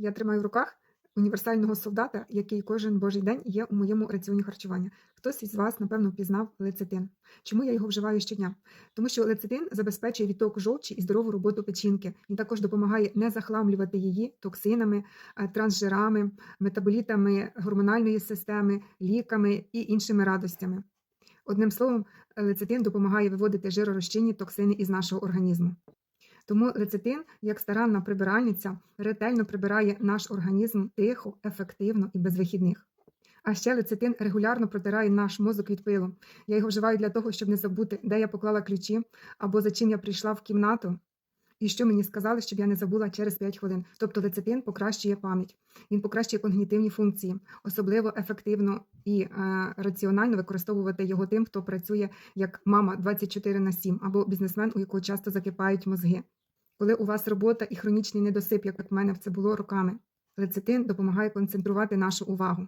Я тримаю в руках універсального солдата, який кожен божий день є у моєму раціоні харчування. Хтось із вас, напевно, впізнав лецитин. Чому я його вживаю щодня? Тому що лецитин забезпечує відток жовчі і здорову роботу печінки. Він також допомагає не захламлювати її токсинами, е, трансжирами, метаболітами гормональної системи, ліками і іншими радостями. Одним словом, лецитин допомагає виводити жиророзчинні токсини із нашого організму. Тому лецитин, як старанна прибиральниця, ретельно прибирає наш організм тихо, ефективно і без вихідних. А ще лецитин регулярно протирає наш мозок від пилу. Я його вживаю для того, щоб не забути, де я поклала ключі або за чим я прийшла в кімнату, і що мені сказали, щоб я не забула через 5 хвилин. Тобто лецитин покращує пам'ять, він покращує когнітивні функції, особливо ефективно і е, раціонально використовувати його тим, хто працює як мама 24 на 7 або бізнесмен, у якого часто закипають мозги. Коли у вас робота і хронічний недосип, як в мене це було роками, лецитин допомагає концентрувати нашу увагу.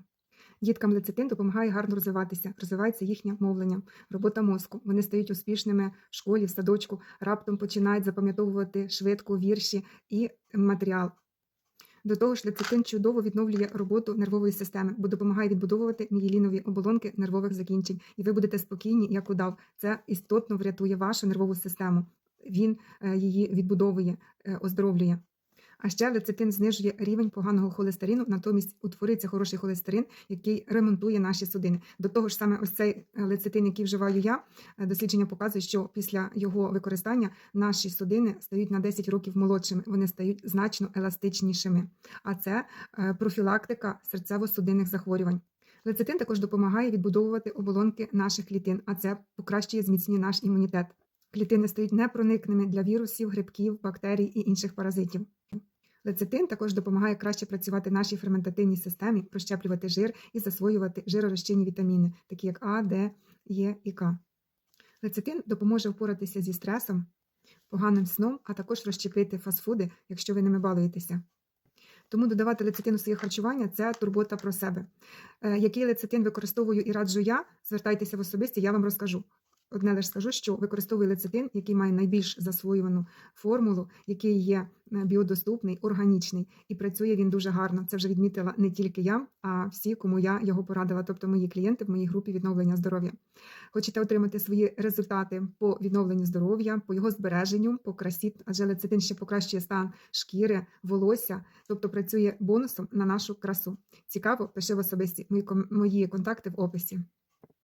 Діткам лецитин допомагає гарно розвиватися, розвивається їхнє мовлення, робота мозку. Вони стають успішними в школі, в садочку, раптом починають запам'ятовувати швидко вірші і матеріал. До того ж, лецитин чудово відновлює роботу нервової системи, бо допомагає відбудовувати мієлінові оболонки нервових закінчень, і ви будете спокійні, як удав. Це істотно врятує вашу нервову систему. Він е, її відбудовує, е, оздоровлює. А ще лецитин знижує рівень поганого холестерину, натомість утвориться хороший холестерин, який ремонтує наші судини. До того ж, саме ось цей е, лецитин, який вживаю я, дослідження показує, що після його використання наші судини стають на 10 років молодшими, вони стають значно еластичнішими. А це профілактика серцево-судинних захворювань. Лецитин також допомагає відбудовувати оболонки наших клітин, а це покращує зміцнює наш імунітет. Клітини стають непроникними для вірусів, грибків, бактерій і інших паразитів. Лецитин також допомагає краще працювати нашій ферментативній системі, прощеплювати жир і засвоювати жиророзчинні вітаміни, такі як А, Д, Е і К. Лецитин допоможе впоратися зі стресом, поганим сном, а також розщепити фастфуди, якщо ви ними балуєтеся. Тому додавати лецитин у своє харчування це турбота про себе. Е, Який лецитин використовую і раджу я, звертайтеся в особисті, я вам розкажу. Одне лише скажу, що використовую лецитин, який має найбільш засвоювану формулу, який є е, біодоступний, органічний, і працює він дуже гарно. Це вже відмітила не тільки я, а всі, кому я його порадила, тобто мої клієнти в моїй групі відновлення здоров'я. Хочете отримати свої результати по відновленню здоров'я, по його збереженню, по красі, адже лецитин ще покращує стан шкіри, волосся, тобто працює бонусом на нашу красу. Цікаво, пиши в особисті мої мої контакти в описі.